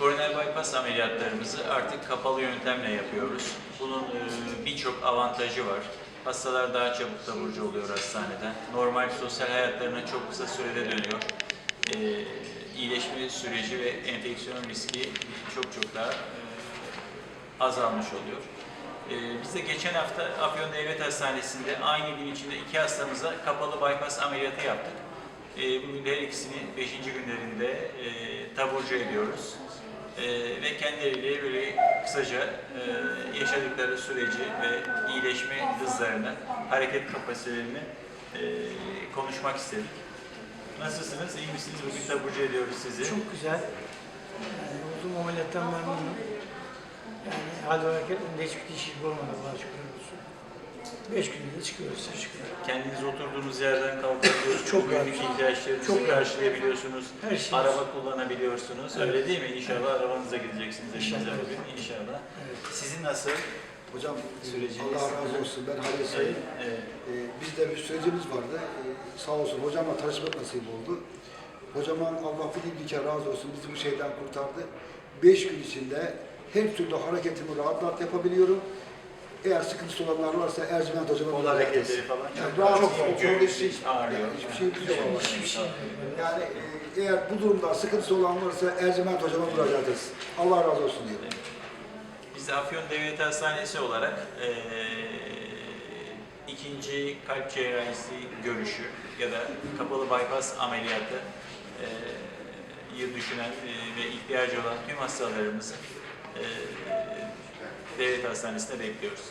Koroner bypass ameliyatlarımızı artık kapalı yöntemle yapıyoruz. Bunun e, birçok avantajı var. Hastalar daha çabuk taburcu oluyor hastaneden. Normal sosyal hayatlarına çok kısa sürede dönüyor. E, iyileşme süreci ve enfeksiyon riski çok çok daha e, azalmış oluyor. E, biz de geçen hafta Afyon Devlet Hastanesi'nde aynı gün içinde iki hastamıza kapalı bypass ameliyatı yaptık. E, bugün her ikisini 5. günlerinde e, taburcu ediyoruz. E, ve kendileriyle böyle kısaca e, yaşadıkları süreci ve iyileşme hızlarını, hareket kapasitelerini e, konuşmak istedik. Nasılsınız? İyi misiniz? Bugün taburcu ediyoruz sizi. Çok güzel. Yani olduğum ameliyattan memnunum. Yani hal ve hareketlerinde hiçbir değişiklik olmadı Allah'a şükür olsun. Beş günde de çıkıyoruz şükür. Kendiniz oturduğunuz yerden kalkabiliyorsunuz. Çok Günlük ihtiyaçlarınızı Çok karşılayabiliyorsunuz. Her şey. Araba kullanabiliyorsunuz. Evet. Öyle değil mi? İnşallah arabanıza gideceksiniz İnşallah. bugün. İnşallah. Evet. Sizin nasıl? Hocam Süreciniz. Allah razı olsun. Ben Halil Evet, Sayın. evet. Ee, bizde bir sürecimiz vardı. Ee, sağ olsun hocamla tanışmak nasip oldu. Hocamın Allah bir iyilik razı olsun bizi bu şeyden kurtardı. Beş gün içinde her türlü hareketimi rahat rahat yapabiliyorum. Eğer sıkıntısı olanlar varsa Ercüment hocama Kol hareketleri falan Yani çok rahat çok oturup çünkü hiç, ağrıyor. hiçbir şey yok. Hiçbir şey yok. Yani e, eğer bu durumda sıkıntısı olan varsa Ercüment hocama müracaat etsin. Allah razı olsun diyorum. Biz de Afyon Devlet Hastanesi olarak eee, ikinci kalp cerrahisi görüşü ya da kapalı bypass ameliyatı eee, yı düşünen eee, ve ihtiyacı olan tüm hastalarımızı eee devlet hastanesinde bekliyoruz.